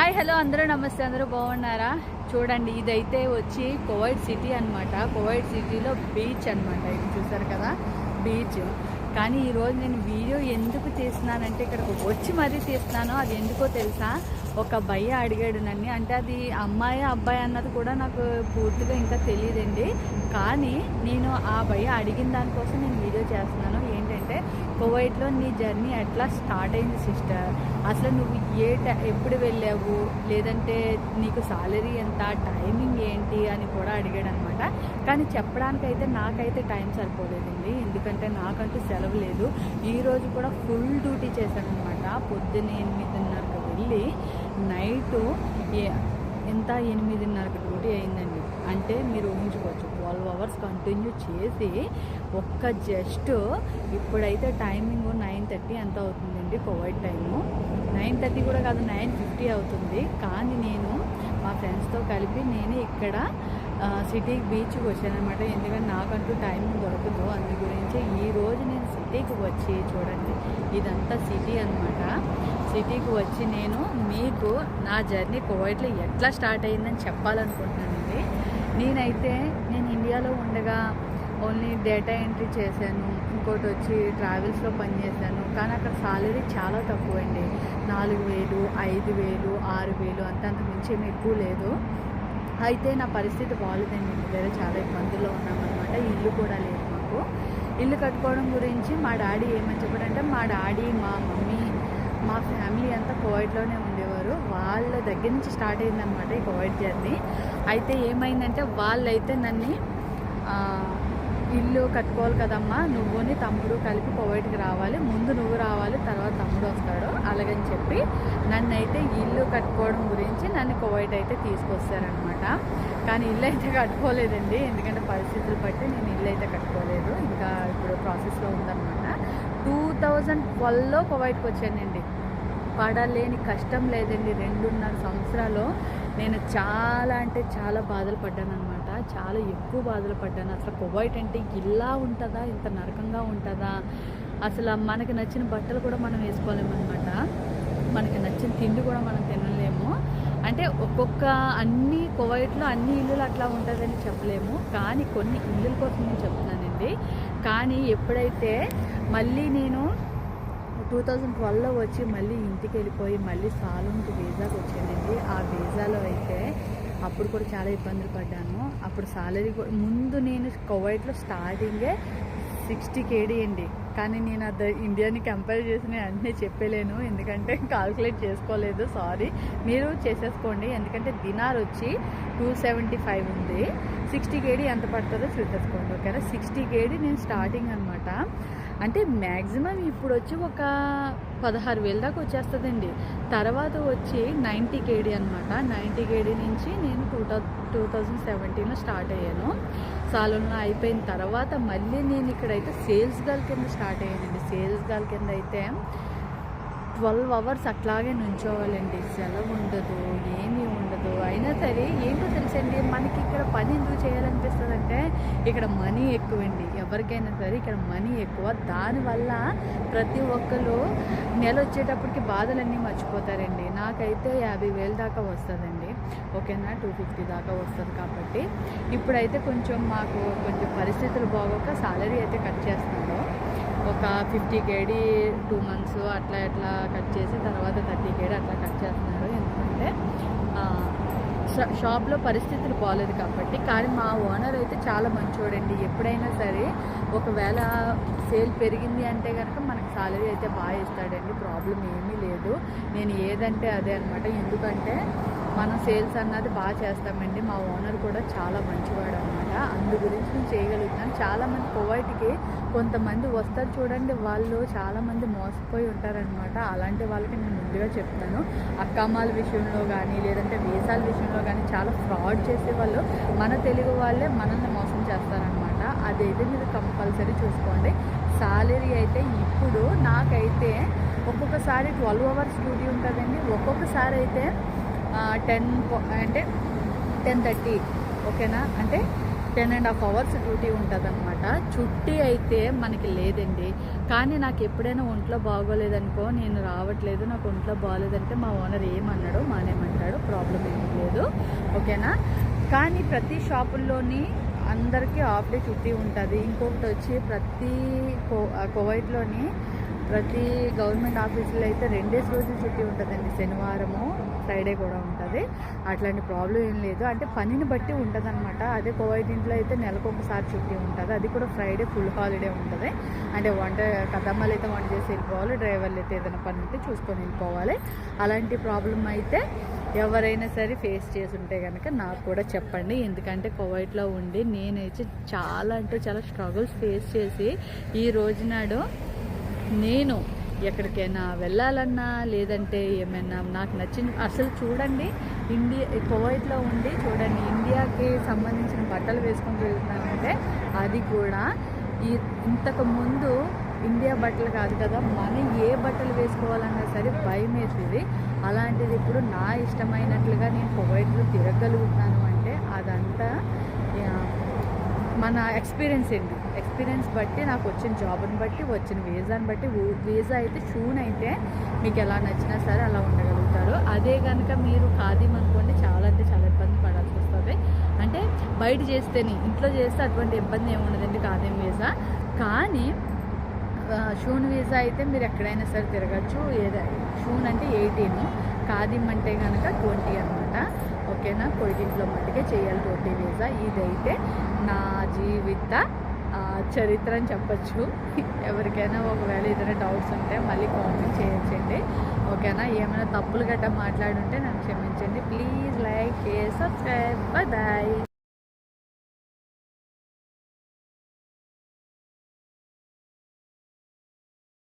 Hi hello అందరూ నమస్తే అందరూ బాగున్నారా? చూడండి ఇదైతే వచ్చి కోవైడ్ సిటీ అన్నమాట. కోవైడ్ సిటీలో బీచ్ అన్నమాట. ఇది చూసారు కదా? బీచ్. కానీ ఈరోజు నేను వీడియో ఎందుకు తీస్తున్నానంటే ఇక్కడికి వచ్చి మరీ తీస్తున్నాను అది ఎందుకో తెలుసా? ఒక భయ్య అడిగాడు నన్ను. అంటే అది అమ్మాయి అబ్బాయి అన్నది కూడా నాకు పూర్తిగా ఇంకా తెలియదండి. కానీ నేను ఆ భయ్య అడిగిన దానికోసం నేను వీడియో చేస్తున్నాను. అంటే కువైట్లో నీ జర్నీ ఎట్లా స్టార్ట్ అయింది సిస్టర్? అసలు నువ్వు ఏ ఎప్పుడు వెళ్ళావు? లేదంటే నీకు సాలరీ ఎంత? టైమింగ్ ఏంటి? అని కూడా అడిగాడు అనమాట కానీ చెప్పడానికైతే నాకైతే టైం సరిపోలేదండి. ఎందుకంటే నాకంటూ సెలవు లేదు. ఈరోజు కూడా ఫుల్ డ్యూటీ చేశాను అనమాట పొద్దున్న ఎనిమిదిన్నరకు వెళ్ళి నైటు ఎంత ఎనిమిదిన్నరకు డ్యూటీ అయిందండి. అంటే మీరు ఊహించుకోవచ్చు ట్వెల్వ్ అవర్స్ కంటిన్యూ చేసి ఒక్క జస్ట్ ఇప్పుడైతే టైమింగ్ నైన్ థర్టీ ఎంత అవుతుందండి కోవిడ్ టైము నైన్ థర్టీ కూడా కాదు నైన్ ఫిఫ్టీ అవుతుంది. కానీ నేను మా ఫ్రెండ్స్తో కలిపి నేను ఇక్కడ సిటీ బీచ్కి బీచ్కి వచ్చానమాట ఎందుకంటే నాకంటూ టైమింగ్ దొరకదు. అందు గురించి ఈ రోజు నేను సిటీకి వచ్చి చూడండి ఇదంతా సిటీ అన్నమాట. సిటీకి వచ్చి నేను మీకు నా జర్నీ కోవిడ్లో ఎట్లా స్టార్ట్ అయిందని చెప్పాలనుకుంటున్నానండి. నేనైతే నేను ఇండియాలో ఉండగా ఓన్లీ డేటా ఎంట్రీ చేశాను ఇంకోటి వచ్చి ట్రావెల్స్లో పనిచేశాను కానీ అక్కడ సాలరీ చాలా తక్కువ అండి నాలుగు వేలు ఐదు వేలు ఆరు వేలు అంతంత మించి ఏమి ఎక్కువ లేదు. అయితే నా పరిస్థితి బాగాలేదండి దగ్గర చాలా ఇబ్బందుల్లో ఉన్నామన్నమాట. ఇల్లు కూడా లేదు మాకు. ఇల్లు కట్టుకోవడం గురించి మా డాడీ ఏమని చెప్పాడంటే మా డాడీ మా మమ్మీ మా ఫ్యామిలీ అంతా కోవిడ్లోనే ఉండేవారు. వాళ్ళ దగ్గర నుంచి స్టార్ట్ అయిందనమాట ఈ కోవిడ్ జర్నీ. అయితే ఏమైందంటే వాళ్ళైతే నన్ను ఇల్లు కట్టుకోవాలి కదమ్మా నువ్వుని తమ్ముడు కలిపి కోవిడ్కి రావాలి ముందు నువ్వు రావాలి తర్వాత తమ్ముడు వస్తాడు అలాగని చెప్పి నన్ను అయితే ఇల్లు కట్టుకోవడం గురించి నన్ను కోవిడ్ అయితే తీసుకొస్తారనమాట కానీ ఇల్లు అయితే కట్టుకోలేదండి ఎందుకంటే పరిస్థితులు బట్టి నేను ఇల్లు అయితే కట్టుకోలేదు. ప్రాసెస్లో ఉందన్నమాట. టూ థౌజండ్ ట్వెల్వ్లో కువైట్కి వచ్చానండి. పడలేని కష్టం లేదండి రెండున్నర సంవత్సరాలు. నేను చాలా అంటే చాలా బాధలు పడ్డాను అనమాట చాలా ఎక్కువ బాధలు పడ్డాను. అసలు కువైట్ అంటే ఇలా ఉంటుందా? ఇంత నరకంగా ఉంటుందా? అసలు మనకి నచ్చిన బట్టలు కూడా మనం వేసుకోలేమన్నమాట. మనకి నచ్చిన తిండి కూడా మనం తినలేము. అంటే ఒక్కొక్క అన్ని కువైట్లో అన్ని ఇల్లులు అట్లా ఉంటుందని చెప్పలేము. కానీ కొన్ని ఇల్లుల కోసం నేను చెప్తున్నానండి. కానీ ఎప్పుడైతే మళ్ళీ నేను టూ థౌజండ్ ట్వెల్వ్లో వచ్చి మళ్ళీ ఇంటికి వెళ్ళిపోయి మళ్ళీ సాలూన్కి వీజాకి వచ్చానండి. ఆ వీజాలో అయితే అప్పుడు కూడా చాలా ఇబ్బందులు పడ్డాను. అప్పుడు సాలరీ కూడా ముందు నేను కోవైట్లో స్టార్టింగే సిక్స్టీ కేడీ అండి. కానీ నేను అది ఇండియాని కంపేర్ చేసిన అన్నీ చెప్పలేను. ఎందుకంటే కాల్కులేట్ చేసుకోలేదు. సారీ. మీరు చేసేసుకోండి. ఎందుకంటే దినార్ వచ్చి టూ సెవెంటీ ఫైవ్ ఉంది. సిక్స్టీ కేడీ ఎంత పడుతుందో చూసేసుకోండి. ఓకేనా? సిక్స్టీ కేడీ నేను స్టార్టింగ్ అనమాట అంటే మ్యాక్సిమం ఇప్పుడు వచ్చి ఒక పదహారు వేల దాకా వచ్చేస్తుందండి. తర్వాత వచ్చి నైంటీ కేడీ అనమాట నైంటీ కేడీ నుంచి నేను టూ థౌ టూ థౌజండ్ సెవెంటీన్లో స్టార్ట్ అయ్యాను. సాలూన్లో అయిపోయిన తర్వాత మళ్ళీ నేను ఇక్కడైతే సేల్స్ గర్ల్ కింద స్టార్ట్ అయ్యానండి. సేల్స్ గర్ల్ కింద అయితే ట్వెల్వ్ అవర్స్ అట్లాగే నుంచోవాలండి. సెలవు ఉండదు ఏమీ ఉండదు. అయినా సరే ఏంటో తెలుసండి మనకి ఇక్కడ పని ఎందుకు చేయాలనిపిస్తుంది అంటే ఇక్కడ మనీ ఎక్కువండి. ఎవరికైనా సరే ఇక్కడ మనీ ఎక్కువ. దానివల్ల ప్రతి ఒక్కరు నెల వచ్చేటప్పటికి బాధలన్నీ మర్చిపోతారండి. నాకైతే యాభై వేలు దాకా వస్తుందండి. ఓకేనా? టూ ఫిఫ్టీ దాకా వస్తుంది కాబట్టి. ఇప్పుడైతే కొంచెం మాకు కొంచెం పరిస్థితులు బాగోక సాలరీ అయితే కట్ చేస్తున్నారు ఒక ఫిఫ్టీ కేడీ టూ మంత్స్ అట్లా అట్లా కట్ చేసి తర్వాత థర్టీ కేడీ అట్లా కట్ చేస్తున్నారు. ఎందుకంటే షాప్లో పరిస్థితులు బాగాలేదు కాబట్టి. కానీ మా ఓనర్ అయితే చాలా మంచోడండి. ఎప్పుడైనా సరే ఒకవేళ సేల్ పెరిగింది అంటే కనుక మనకు సాలరీ అయితే బాగా ఇస్తాడండి. ప్రాబ్లం ఏమీ లేదు. నేను ఏదంటే అదే అనమాట ఎందుకంటే మనం సేల్స్ అన్నది బాగా చేస్తామండి. మా ఓనర్ కూడా చాలా మంచివాడు కదా అందు గురించి నేను చేయగలుగుతాను చాలామంది కోవైట్కి కొంతమంది వస్తారు చూడండి వాళ్ళు చాలామంది మోసపోయి ఉంటారనమాట అలాంటి వాళ్ళకి నేను ముందుగా చెప్తాను. అక్కామాల విషయంలో కానీ లేదంటే వీసాల విషయంలో కానీ చాలా ఫ్రాడ్ చేసే వాళ్ళు మన తెలుగు వాళ్ళే మనల్ని మోసం చేస్తారనమాట అదైతే మీరు కంపల్సరీ చూసుకోండి. సాలరీ అయితే ఇప్పుడు నాకైతే ఒక్కొక్కసారి ట్వెల్వ్ అవర్స్ డ్యూటీ ఉంటుందండి. ఒక్కొక్కసారి అయితే టెన్ అంటే టెన్ థర్టీ ఓకేనా? అంటే ten and half hours duty ఉంటుంది అనమాట చుట్టి అయితే మనకి లేదండి. కానీ నాకు ఎప్పుడైనా ఒంట్లో బాగోలేదనుకో నేను రావట్లేదు నాకు ఒంట్లో బాగోలేదంటే మా ఓనర్ ఏమన్నాడు మానేమంటాడు ప్రాబ్లం ఏమీ లేదు. ఓకేనా? కానీ ప్రతి షాపుల్లోని అందరికీ హాఫ్ డే చుట్టి ఉంటుంది. ఇంకొకటి వచ్చి ప్రతి కో కువైట్లోని ప్రతి గవర్నమెంట్ ఆఫీసులో అయితే రెండేసి రోజులు చుట్టి ఉంటుందండి. శనివారము ఫ్రైడే కూడా ఉంటుంది. అట్లాంటి ప్రాబ్లం ఏం లేదు. అంటే పనిని బట్టి ఉంటుంది అనమాట అదే కోవైట్ ఇంట్లో అయితే నెలకు ఒకసారి చుట్టి ఉంటుంది. అది కూడా ఫ్రైడే ఫుల్ హాలిడే ఉంటుంది. అంటే వంట కదమ్మలు అయితే వంట చేసి వెళ్ళిపోవాలి. డ్రైవర్లు అయితే ఏదైనా పని ఉంటే చూసుకొని వెళ్ళిపోవాలి. అలాంటి ప్రాబ్లం అయితే ఎవరైనా సరే ఫేస్ చేసి ఉంటే కనుక నాకు కూడా చెప్పండి. ఎందుకంటే కోవైట్లో ఉండి నేనైతే చాలా అంటే చాలా స్ట్రగుల్స్ ఫేస్ చేసి ఈ రోజు నాడు నేను ఎక్కడికైనా వెళ్ళాలన్నా లేదంటే ఏమైనా నాకు నచ్చిన అసలు చూడండి ఇండియా కువైట్లో ఉండి చూడండి ఇండియాకి సంబంధించిన బట్టలు వేసుకొని వెళ్తున్నామంటే అది కూడా ఈ ఇంతకు ముందు ఇండియా బట్టలు కాదు కదా మనం ఏ బట్టలు వేసుకోవాలన్నా సరే భయం వేసేది. అలాంటిది ఇప్పుడు నా ఇష్టమైనట్లుగా నేను కువైట్లో తిరగలుగుతున్నాను అంటే అదంతా మన ఎక్స్పీరియన్స్ ఏంటి? ఎక్స్పీరియన్స్ బట్టి నాకు వచ్చిన జాబ్ని బట్టి వచ్చిన వీసాని బట్టి వీజా వీసా అయితే షూన్ అయితే మీకు ఎలా నచ్చినా సరే అలా ఉండగలుగుతారు. అదే కనుక మీరు ఖాదీం అనుకోండి చాలా అంటే చాలా ఇబ్బంది పడాల్సి వస్తుంది. అంటే బయట చేస్తేనే ఇంట్లో చేస్తే అటువంటి ఇబ్బంది ఏముండదండి ఖాదీం వీసా. కానీ షూన్ వీసా అయితే మీరు ఎక్కడైనా సరే తిరగచ్చు. ఏదో షూన్ అంటే ఎయిటీన్. ఖాదీం అంటే కనుక ట్వంటీ అనమాట ఓకేనా? కొడుకింట్లో మట్టుకే చేయాలి ట్వంటీ వీసా. ఇదైతే నా జీవిత చరిత్ర అని చెప్పచ్చు. ఎవరికైనా ఒకవేళ ఏదైనా డౌట్స్ ఉంటే మళ్ళీ కామెంట్ చేయించండి ఓకేనా? ఏమైనా తప్పులు గట్రా మాట్లాడుంటే నన్ను క్షమించండి. Please like share subscribe. Bye